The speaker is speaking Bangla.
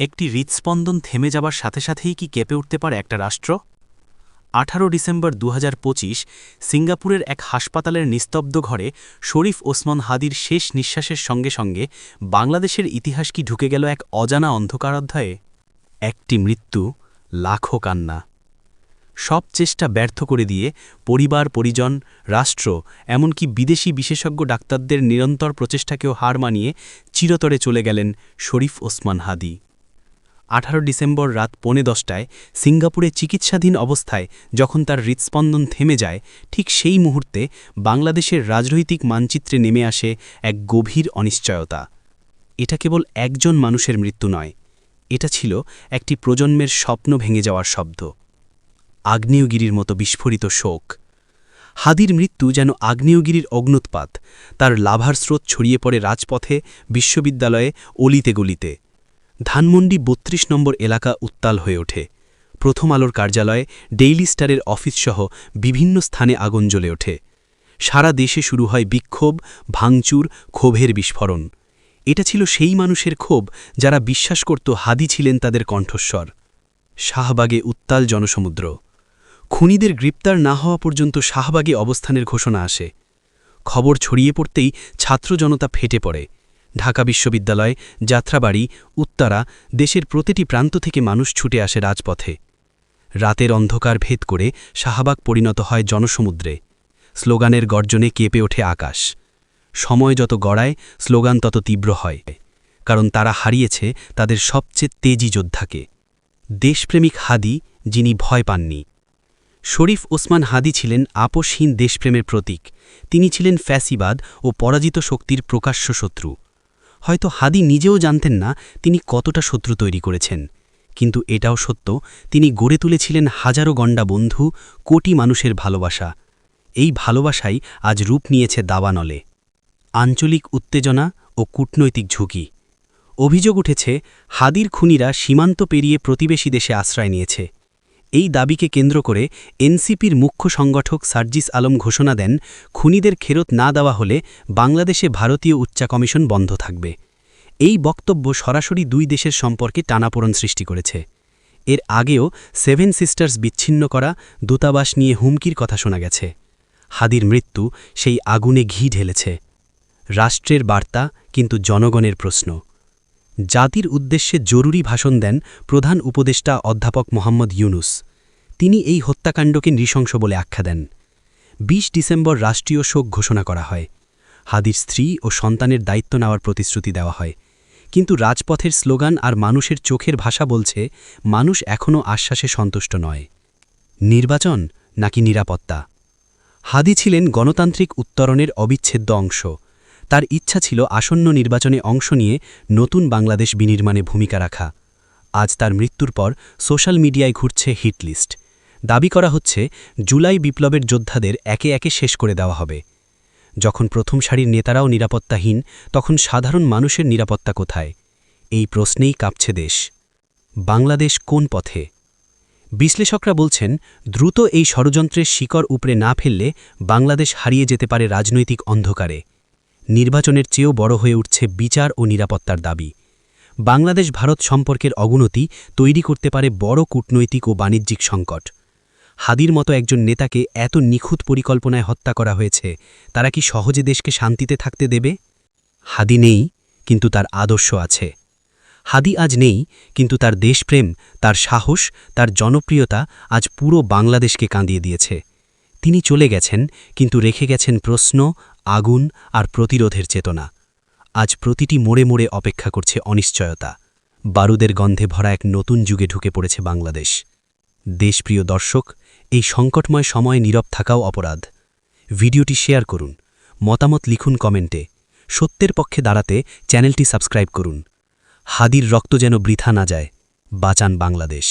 একটি হৃৎস্পন্দন থেমে যাবার সাথে সাথেই কি কেঁপে উঠতে পারে একটা রাষ্ট্র? আঠারো ডিসেম্বর দু হাজার পঁচিশ, সিঙ্গাপুরের এক হাসপাতালের নিস্তব্ধ ঘরে শরীফ ওসমান হাদির শেষ নিঃশ্বাসের সঙ্গে সঙ্গে বাংলাদেশের ইতিহাস কি ঢুকে গেল এক অজানা অন্ধকার অধ্যায়ে একটি মৃত্যু, লাখো কান্না। সব চেষ্টা ব্যর্থ করে দিয়ে পরিবার, পরিজন, রাষ্ট্র, এমনকি বিদেশি বিশেষজ্ঞ ডাক্তারদের নিরন্তর প্রচেষ্টাকেও হার মানিয়ে চিরতরে চলে গেলেন শরীফ ওসমান হাদি। আঠারো ডিসেম্বর রাত পৌনে দশটায় সিঙ্গাপুরে চিকিৎসাধীন অবস্থায় যখন তার হৃৎস্পন্দন থেমে যায়, ঠিক সেই মুহূর্তে বাংলাদেশের রাজনৈতিক মানচিত্রে নেমে আসে এক গভীর অনিশ্চয়তা। এটা কেবল একজন মানুষের মৃত্যু নয়, এটা ছিল একটি প্রজন্মের স্বপ্ন ভেঙে যাওয়ার শব্দ। আগ্নেয়গিরির মতো বিস্ফোরিত শোক। হাদির মৃত্যু যেন আগ্নেয়গিরির অগ্নুৎপাত তার লাভার স্রোত ছড়িয়ে পড়ে রাজপথে, বিশ্ববিদ্যালয়ে, অলিতে গলিতে। ধানমন্ডি বত্রিশ নম্বর এলাকা উত্তাল হয়ে ওঠে। প্রথম আলোর কার্যালয়ে ডেইলি স্টারের অফিসসহ বিভিন্ন স্থানে আগুন জ্বলে ওঠে। সারা দেশে শুরু হয় বিক্ষোভ, ভাঙচুর, ক্ষোভের বিস্ফোরণ। এটা ছিল সেই মানুষের ক্ষোভ যারা বিশ্বাস করত হাদি ছিলেন তাদের কণ্ঠস্বর। শাহবাগে উত্তাল জনসমুদ্র। খুনিদের গ্রেপ্তার না হওয়া পর্যন্ত শাহবাগে অবস্থানের ঘোষণা আসে। খবর ছড়িয়ে পড়তেই ছাত্র জনতা ফেটে পড়ে। ঢাকা বিশ্ববিদ্যালয়, যাত্রাবাড়ি, উত্তরা দেশের প্রতিটি প্রান্ত থেকে মানুষ ছুটে আসে রাজপথে। রাতের অন্ধকার ভেদ করে শাহবাগ পরিণত হয় জনসমুদ্রে। স্লোগানের গর্জনে কেঁপে ওঠে আকাশ। সময় যত গড়ায়, স্লোগান তত তীব্র হয়। কারণ তারা হারিয়েছে তাদের সবচেয়ে তেজি যোদ্ধাকে। দেশপ্রেমিক হাদি, যিনি ভয় পাননি। শরীফ ওসমান হাদি ছিলেন আপোষহীন দেশপ্রেমের প্রতীক। তিনি ছিলেন ফ্যাসিবাদ ও পরাজিত শক্তির প্রকাশ্য শত্রু। হয়তো হাদি নিজেও জানতেন না তিনি কতটা শত্রু তৈরি করেছেন। কিন্তু এটাও সত্য, তিনি গড়ে তুলেছিলেন হাজারো গণ্ডা বন্ধু, কোটি মানুষের ভালোবাসা। এই ভালোবাসাই আজ রূপ নিয়েছে দাবানলে। আঞ্চলিক উত্তেজনা ও কূটনৈতিক ঝুঁকি। অভিযোগ উঠেছে, হাদির খুনিরা সীমান্ত পেরিয়ে প্রতিবেশী দেশে আশ্রয় নিয়েছে। এই দাবিকে কেন্দ্র করে এনসিপির মুখ্য সংগঠক সার্জিস আলম ঘোষণা দেন, খুনিদের খেরত না দেওয়া হলে বাংলাদেশে ভারতীয় উচ্চা কমিশন বন্ধ থাকবে। এই বক্তব্য সরাসরি দুই দেশের সম্পর্কে টানাপোড়ন সৃষ্টি করেছে। এর আগেও সেভেন সিস্টার্স বিচ্ছিন্ন করা, দূতাবাস নিয়ে হুমকির কথা শোনা গেছে। হাদির মৃত্যু সেই আগুনে ঘি ঢেলেছে। রাষ্ট্রের বার্তা, কিন্তু জনগণের প্রশ্ন। জাতির উদ্দেশ্যে জরুরি ভাষণ দেন প্রধান উপদেষ্টা অধ্যাপক মোহাম্মদ ইউনুস। তিনি এই হত্যাকাণ্ডকে নৃশংস বলে আখ্যা দেন। ২০ ডিসেম্বর রাষ্ট্রীয় শোক ঘোষণা করা হয়। হাদির স্ত্রী ও সন্তানের দায়িত্ব নেওয়ার প্রতিশ্রুতি দেওয়া হয়। কিন্তু রাজপথের স্লোগান আর মানুষের চোখের ভাষা বলছে, মানুষ এখনও আশ্বাসে সন্তুষ্ট নয়। নির্বাচন নাকি নিরাপত্তা? হাদি ছিলেন গণতান্ত্রিক উত্তরণের অবিচ্ছেদ্য অংশ। তার ইচ্ছা ছিল আসন্ন নির্বাচনে অংশ নিয়ে নতুন বাংলাদেশ বিনির্মাণে ভূমিকা রাখা। আজ তার মৃত্যুর পর সোশ্যাল মিডিয়ায় ঘুরছে হিটলিস্ট দাবি করা হচ্ছে, জুলাই বিপ্লবের যোদ্ধাদের একে একে শেষ করে দেওয়া হবে। যখন প্রথম সারির নেতারাও নিরাপত্তাহীন, তখন সাধারণ মানুষের নিরাপত্তা কোথায়? এই প্রশ্নেই কাঁপছে দেশ। বাংলাদেশ কোন পথে? বিশ্লেষকরা বলছেন, দ্রুত এই ষড়যন্ত্রের শিকড় উপরে না ফেললে বাংলাদেশ হারিয়ে যেতে পারে রাজনৈতিক অন্ধকারে। নির্বাচনের চেয়েও বড় হয়ে উঠছে বিচার ও নিরাপত্তার দাবি। বাংলাদেশ ভারত সম্পর্কের অগুনতি তৈরি করতে পারে বড় কূটনৈতিক ও বাণিজ্যিক সংকট। হাদির মতো একজন নেতাকে এত নিখুঁত পরিকল্পনায় হত্যা করা হয়েছে, তারা কি সহজে দেশকে শান্তিতে থাকতে দেবে? হাদি নেই, কিন্তু তার আদর্শ আছে। হাদি আজ নেই, কিন্তু তার দেশপ্রেম, তার সাহস, তার জনপ্রিয়তা আজ পুরো বাংলাদেশকে কাঁদিয়ে দিয়েছে। তিনি চলে গেছেন, কিন্তু রেখে গেছেন প্রশ্ন, আগুন আর প্রতিরোধের চেতনা। আজ প্রতিটি মোড়ে মোড়ে অপেক্ষা করছে অনিশ্চয়তা। বারুদের গন্ধে ভরা এক নতুন যুগে ঢুকে পড়েছে বাংলাদেশ। দেশপ্রিয় দর্শক, এই সংকটময় সময়ে নীরব থাকাও অপরাধ। ভিডিওটি শেয়ার করুন, মতামত লিখুন কমেন্টে, সত্যের পক্ষে দাঁড়াতে চ্যানেলটি সাবস্ক্রাইব করুন। হাদির রক্ত যেন বৃথা না যায়, বাঁচান বাংলাদেশ।